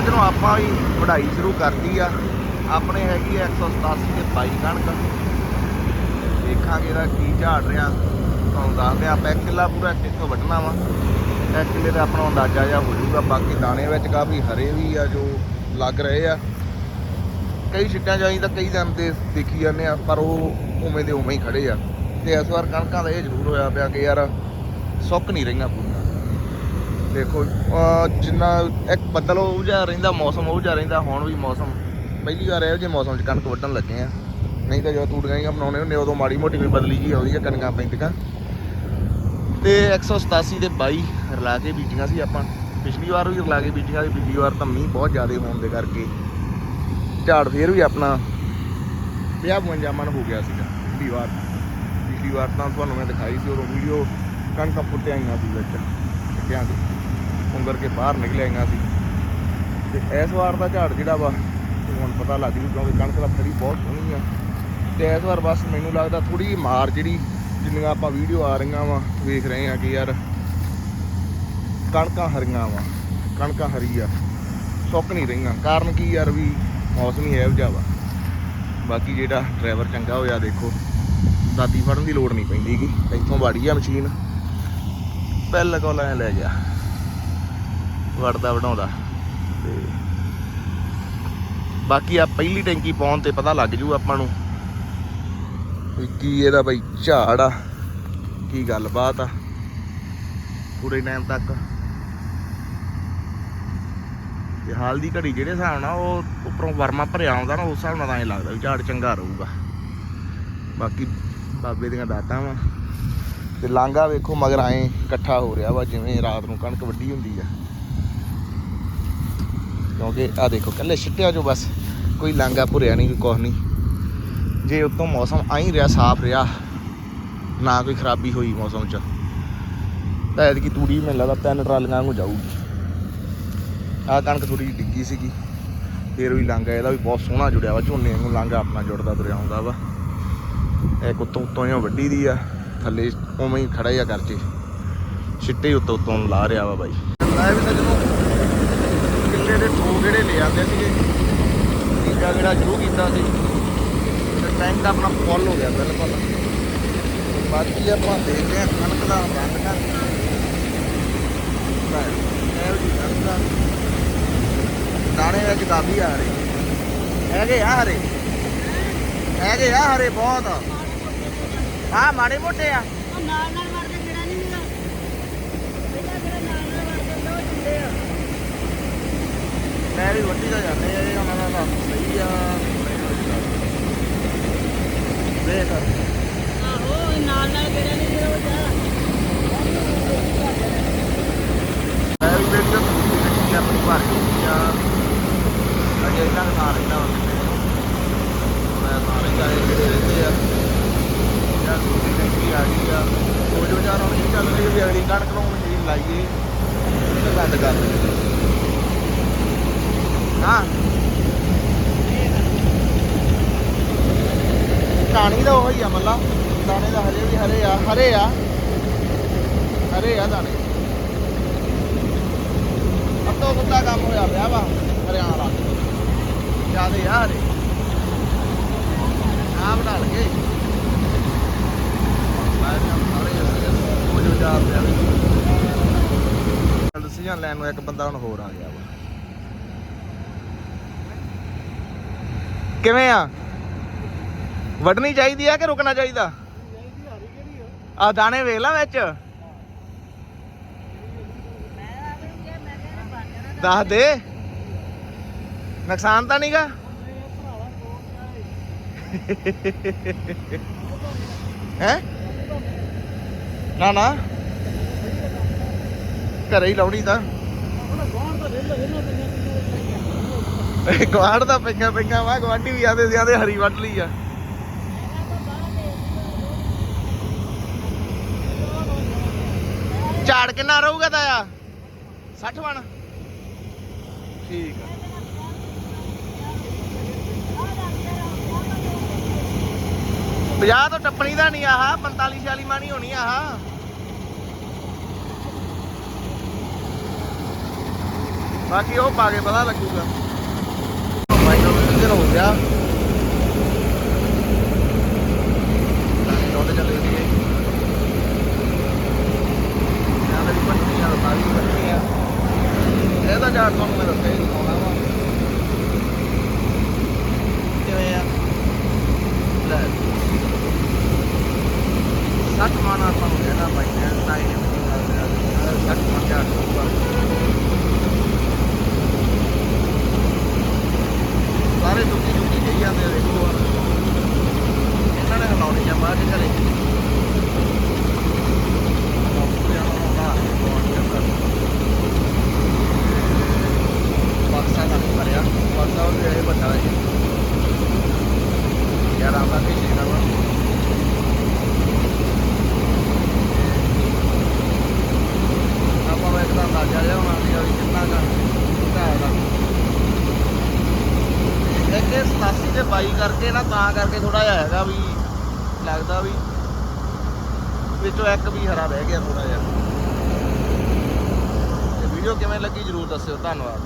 ਸੱਜਣੋ ਆਪਾਂ ਵੀ ਵਢਾਈ ਸ਼ੁਰੂ ਕਰਤੀ ਆ। ਆਪਣੇ ਹੈਗੀ ਆ 187 ਤੇ 22 ਕਣਕ। ਦੇਖਾਂਗੇ ਦਾ ਕੀ ਝਾੜ ਰਿਹਾ। ਤੁਹਾਨੂੰ ਦੱਸਦੇ ਆ ਆਪਾਂ ਇੱਕ ਕਿੱਲਾ ਪੂਰਾ ਕਿੱਥੋਂ ਵੱਢਣਾ ਵਾ। ਇੱਕ ਕਿੱਲੇ ਦਾ ਆਪਣਾ ਅੰਦਾਜ਼ਾ ਜਿਹਾ ਹੋ ਜਾਊਗਾ। ਬਾਕੀ ਦਾਣੇ ਵਿੱਚ ਕਾਫੀ ਹਰੇ ਵੀ ਆ ਜੋ ਲੱਗ ਰਹੇ ਆ। ਕਈ ਛਿੱਟਾਂ ਜਾਈ ਤਾਂ ਕਈ ਦਿਨ ਦੇ ਦੇਖੀ ਜਾਂਦੇ ਆ, ਪਰ ਉਹ ਉਵੇਂ ਦੇ ਉਵੇਂ ਹੀ ਖੜੇ ਆ। ਤੇ ਇਸ ਵਾਰ ਕਣਕਾਂ ਦਾ ਇਹ ਜ਼ਰੂਰ ਹੋਇਆ ਪਿਆ ਕਿ ਯਾਰ ਸੁੱਕ ਨਹੀਂ ਰਹੀਆਂ ਪੂਰੀਆਂ। ਦੇਖੋ ਜਿੰਨਾ ਇੱਕ ਬੱਦਲ ਉਹ ਜਿਹਾ ਰਹਿੰਦਾ, ਮੌਸਮ ਉਹ ਜਿਹਾ ਰਹਿੰਦਾ, ਹੁਣ ਵੀ ਮੌਸਮ। ਪਹਿਲੀ ਵਾਰ ਇਹੋ ਜਿਹੇ ਮੌਸਮ 'ਚ ਕਣਕ ਵੱਢਣ ਲੱਗੇ ਆ। ਨਹੀਂ ਤਾਂ ਜਦੋਂ ਤੂੜੀਆਂ ਹੀ ਬਣਾਉਣੇ ਹੁੰਦੇ ਉਦੋਂ ਮਾੜੀ ਮੋਟੀ ਕੋਈ ਬਦਲੀ ਜੀ ਆਉਂਦੀ ਆ ਕਣਕਾਂ ਪੈਂਦੀਆਂ ਤੇ 187 ਦੇ 22 ਰਲਾ ਕੇ ਬੀਜੀਆਂ ਸੀ ਆਪਾਂ। ਪਿਛਲੀ ਵਾਰ ਵੀ ਰਲਾ ਕੇ ਬੀਜੀਆਂ ਸੀ, ਪਿਛਲੀ ਵਾਰ ਤਾਂ ਮੀਂਹ ਬਹੁਤ ਜ਼ਿਆਦਾ ਹੋਣ ਦੇ ਕਰਕੇ। ਝਾੜ ਫੇਰ ਵੀ ਆਪਣਾ 50 52 ਮਨ ਹੋ ਗਿਆ ਸੀਗਾ, ਪਿਛਲੀ ਵਾਰ। ਪਿਛਲੀ ਵਾਰ ਤਾਂ ਤੁਹਾਨੂੰ ਮੈਂ ਦਿਖਾਈ ਸੀ ਉਹ ਵੀਡੀਓ ਕਣਕਾਂ ਫੁੱਟਿਆ ਆਈਆਂ ਸੀ ਵਿੱਚ ਛਿੱਟਿਆਂ ਉਂਗਰ ਕੇ ਬਾਹਰ ਨਿਕਲ ਆਈਆਂ ਸੀ। ਤੇ ਇਸ ਵਾਰ ਦਾ ਝਾੜ ਜਿਹੜਾ ਵਾ ਹੁਣ ਪਤਾ ਲੱਗ ਜੂ ਕਿਉਂਕਿ ਕਣਕ ਦਾ ਫੜੀ ਬਹੁਤ ਸੋਹਣੀ ਆ। ਤੇ ਇਸ ਵਾਰ ਬਸ ਮੈਨੂੰ ਲੱਗਦਾ ਥੋੜੀ ਜਿਹੀ ਮਾਰ ਜਿਹੜੀ ਜਿੰਨੀਆਂ ਆਪਾਂ ਵੀਡੀਓ ਆ ਰਹੀਆਂ ਵਾ, ਵੇਖ ਰਹੇ ਆ ਕਿ ਯਾਰ ਕਣਕਾਂ ਹਰੀਆਂ ਵਾ, ਕਣਕਾਂ ਹਰੀ ਆ, ਸੁੱਕ ਨਹੀਂ ਰਹੀਆਂ। ਕਾਰਨ ਕੀ ਯਾਰ ਵੀ ਮੌਸਮ ਹੀ ਇਹੋ ਜਿਹਾ ਵਾ। ਬਾਕੀ ਜਿਹੜਾ ਡਰਾਈਵਰ ਚੰਗਾ ਹੋਇਆ ਦੇਖੋ ਦਾਤੀ ਫੜਨ ਦੀ ਲੋੜ ਨਹੀਂ ਪੈਂਦੀ ਪੈਂਦੀਗੀ ਇੱਥੋਂ ਵਾੜੀ ਆ ਮਸ਼ੀਨ ਪਹਿਲਾਂ ਕੋਲ ਐ ਲੈ ਗਿਆ। ਵੜਦਾ ਵਡਾਉਂਦਾ ਤੇ ਬਾਕੀ ਆ ਪਹਿਲੀ ਟੈਂਕੀ ਪਾਉਣ ਤੇ ਪਤਾ ਲੱਗ ਜੂ ਆਪਾਂ ਨੂੰ ਕੀ ਇਹਦਾ ਬਈ ਝਾੜ ਆ, ਕੀ ਗੱਲਬਾਤ ਆ, ਪੂਰੇ ਟਾਈਮ ਤੱਕ। ਤੇ ਹਾਲ ਦੀ ਘੜੀ ਜਿਹੜੇ ਹਿਸਾਬ ਨਾਲ ਉਹ ਉੱਪਰੋਂ ਵਰਮਾ ਭਰਿਆ ਆਉਂਦਾ ਨਾ, ਉਸ ਹਿਸਾਬ ਨਾਲ ਤਾਂ ਐਂ ਲੱਗਦਾ ਵੀ ਝਾੜ ਚੰਗਾ ਰਹੂਗਾ। ਬਾਕੀ ਬਾਬੇ ਦੀਆਂ ਦਾਤਾਂ ਵਾ। ਤੇ ਲਾਂਗਾ ਵੇਖੋ ਮਗਰ ਆਏ ਇਕੱਠਾ ਹੋ ਰਿਹਾ ਵਾ, ਜਿਵੇਂ ਰਾਤ ਨੂੰ ਕਣਕ ਵੱਡੀ ਹੁੰਦੀ ਆ। ਕਿਉਂਕਿ ਆ ਦੇਖੋ ਕੱਲੇ ਛਿੱਟਿਆਂ ਜੋ ਬਸ ਕੋਈ ਲਾਂਗਾ ਭੁਰਿਆ ਨਹੀਂ, ਕੋਈ ਕੁਛ ਨਹੀਂ। ਜੇ ਉਤੋਂ ਮੌਸਮ ਆਈ ਰਿਹਾ, ਸਾਫ਼ ਰਿਹਾ, ਨਾ ਕੋਈ ਖਰਾਬੀ ਹੋਈ ਮੌਸਮ 'ਚ, ਤਾਂ ਐਤਕੀ ਤੂੜੀ ਮੈਨੂੰ ਲੱਗਦਾ ਤਿੰਨ ਟਰਾਲੀਆਂ ਨੂੰ ਜਾਊਗੀ। ਆਹ ਕਣਕ ਥੋੜੀ ਜਿਹੀ ਡਿੱਗੀ ਸੀਗੀ, ਫੇਰ ਵੀ ਲਾਂਗਾ ਇਹਦਾ ਵੀ ਬਹੁਤ ਸੋਹਣਾ ਜੁੜਿਆ ਵਾ, ਝੋਨੇ ਨੂੰ ਲਾਂਗਾ ਆਪਣਾ ਜੁੜਦਾ ਤੁਰਿਆ ਹੁੰਦਾ ਵਾ। ਇਹ ਕੁੱਤੋਂ ਉੱਤੋਂ ਹੀ ਵੱਡੀ ਦੀ ਆ, ਥੱਲੇ ਉਵੇਂ ਹੀ ਖੜਾ ਹੀ ਆ ਕਰਚੇ ਛਿੱਟੇ ਉੱਤੋਂ ਉੱਤੋਂ ਲਾ ਰਿਹਾ ਵਾ ਬਾਈ। ਲੈ ਵੀ ਸੱਜਣੋ ਕਿੱਲੇ ਦੇ ਦੋ ਗੇੜੇ ਲੈ ਆਂਦੇ ਸੀਗੇ, ਤੀਜਾ ਗੇੜਾ ਸ਼ੁਰੂ ਕੀਤਾ ਸੀ, ਤੇ ਟੈਂਕ ਆਪਣਾ ਫੁੱਲ ਹੋ ਗਿਆ ਬਿਲਕੁਲ। ਬਾਕੀ ਆਪਾਂ ਦੇਖਦੇ ਹਾਂ, ਕਣਕ ਦਾ ਰੰਗ ਦਾ ਲੈ ਜੀ ਕਣਕ ਦਾ ਦਾਣੇ ਵਿੱਚ ਕਾਫੀ ਆ ਰਹੇ ਹੈਗੇ ਆ ਹਰੇ। ਹੈਗੇ ਆ ਹਰੇ ਬਹੁਤ। ਆ ਮਾੜੇ ਮੋਟੇ ਆ। ਨਾਲ ਨਾਲ ਵੜਦੇ ਜਿਹੜਾ ਨਹੀਂ ਮਿਲਦਾ ਪਹਿਲਾਂ ਜਿਹੜਾ ਨਾਲ ਨਾਲ ਵੜਦੇ ਹੁੰਦਾ ਉਹ ਚੁੰਡੇ ਆ ਮੈਂ ਵੱਡੀ ਦਾ ਜਾਂਦੇ ਆ ਇਹ ਉਹਨਾਂ ਦਾ ਸਹੀ ਆ। ਦੇਖ ਆਹੋ ਇਹ ਨਾਲ ਨਾਲ ਜਿਹੜਾ ਨਹੀਂ ਮਿਲਦਾ ਉਹ ਜਾ ਮੈਂ ਵੀ ਦੇਖ ਕੇ ਦੇਖੀ ਆਪਣੀ ਭਰ ਗਈ ਆ ਅਜੇ ਇਹਨਾਂ ਦਾ ਨਾਲ ਰਹਿੰਦਾ ਮੈਂ ਸਾਰੇ ਜਾਏ ਜਿਹੜੇ ਰਹਿੰਦੇ ਆ ਯਾਰ ਦੂਜੀ ਟੈਂਕੀ ਆ ਗਈ ਆ ਉਹ ਜੋ ਚਾਰ ਹੁਣ ਇਹ ਚੱਲ ਰਹੀ ਵੀ ਅਗਲੀ ਕਣਕ ਨੂੰ ਮਸ਼ੀਨ ਲਾਈਏ ਤੇ ਬੰਦ ਕਰ ਦੇ ਹਾਂ ਕਹਾਣੀ ਦਾ ਉਹੀ ਆ ਮੱਲਾ। ਦਾਣੇ ਦਾ ਹਰੇ ਵੀ ਹਰੇ ਆ ਹਰੇ ਆ। ਹਰੇ ਆ ਦਾਣੇ ਅੱਤੋਂ ਕੁੱਤਾ ਕੰਮ ਹੋਇਆ ਪਿਆ ਵਾ, ਹਰਿਆਣਾ ਵਾਲਾ। ਜਿਆਦੇ ਆ ਹਰੇ। ਆ ਬਣਾ ਲਗੇ ਡਿਸੀਜਨ ਲੈਣ ਨੂੰ ਇੱਕ ਬੰਦਾ ਹੁਣ ਹੋਰ ਆ ਗਿਆ ਵਾ। ਕਿਵੇਂ ਆ? ਵੱਢਣੀ ਚਾਹੀਦੀ ਆ ਕਿ ਰੁਕਣਾ ਚਾਹੀਦਾ? ਆ ਦਾਣੇ ਵੇਖ ਲੈ ਵਿੱਚ। ਦੱਸ ਦੇ। ਨੁਕਸਾਨ ਤਾਂ ਨਹੀਂਗਾ ਹੈ? ਨਾ ਨਾ। ਘਰੇ ਹੀ ਲਾਉਣੀ ਤਾਂ। ਗਵਾੜ ਦਾ ਪਈਆਂ ਪਈਆਂ ਵਾ, ਗਵਾਂਢੀ ਵੀ ਆਦੇ ਜਿਆਦੇ ਹਰੀ ਵੱਢ ਲਈ ਆ। ਝਾੜ ਕਿੰਨਾ ਰਹੂਗਾ ਤਾਇਆ? 60 ਬਣ। ਠੀਕ ਆ। ਪੰਜਾਹ ਤੋਂ ਟੱਪਣੀ ਦਾ ਨਹੀਂ ਆਹ 45 40 ਮਾਣੀ ਹੋਣੀ ਆਹ। ਬਾਕੀ ਉਹ ਪਾ ਕੇ ਪਤਾ ਲੱਗੂਗਾ। ਮਾਈਕਰੋ ਹੋ ਗਿਆ? ਸਫ਼ਾਈ ਕਰਕੇ ਨਾ, ਤਾਂ ਕਰਕੇ ਥੋੜਾ ਜਿਹਾ ਹੈਗਾ ਵੀ ਲੱਗਦਾ ਵੀ ਵਿੱਚੋਂ ਇੱਕ ਵੀ ਹਰਾ ਬਹਿ ਗਿਆ ਥੋੜਾ ਜਿਹਾ। ਤੇ ਵੀਡੀਓ ਕਿਵੇਂ ਲੱਗੀ ਜਰੂਰ ਦੱਸਿਓ, ਧੰਨਵਾਦ।